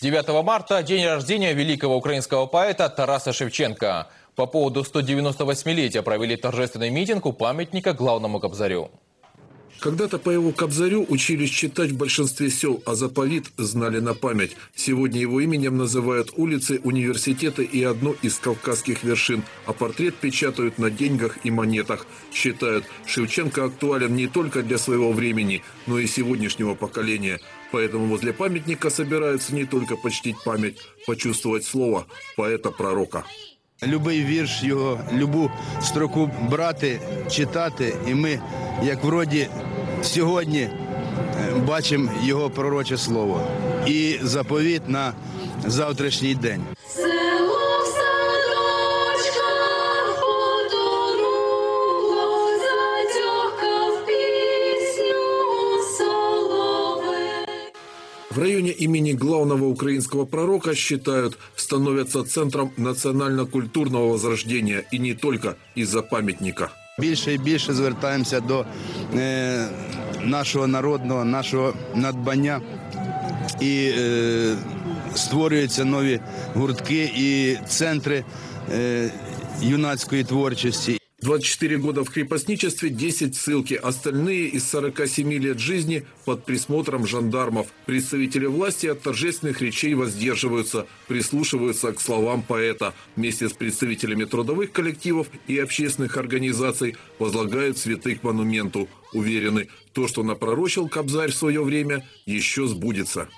9 марта – день рождения великого украинского поэта Тараса Шевченко. По поводу 198-летия провели торжественный митинг у памятника главному кобзарю. Когда-то по его Кобзарю учились читать в большинстве сел, а заповит знали на память. Сегодня его именем называют улицы, университеты и одну из кавказских вершин, а портрет печатают на деньгах и монетах. Считают, Шевченко актуален не только для своего времени, но и сегодняшнего поколения. Поэтому возле памятника собираются не только почтить память, почувствовать слово поэта-пророка. Любий вірш його, любу строку брати, читати, і ми, як вроді, сьогодні е, бачимо його пророче слово і заповіт на завтрашній день. В районе имени главного украинского пророка считают, становятся центром национально-культурного возрождения и не только из-за памятника. Більше і більше звертаємося до е, нашого народного, нашого надбання і е, створюються нові гуртки і центри е, юнацької творчості. 24 года в крепостничестве, 10 ссылки. Остальные из 47 лет жизни под присмотром жандармов. Представители власти от торжественных речей воздерживаются, прислушиваются к словам поэта. Вместе с представителями трудовых коллективов и общественных организаций возлагают цветы к монументу. Уверены, то, что напророчил Кобзарь в свое время, еще сбудется.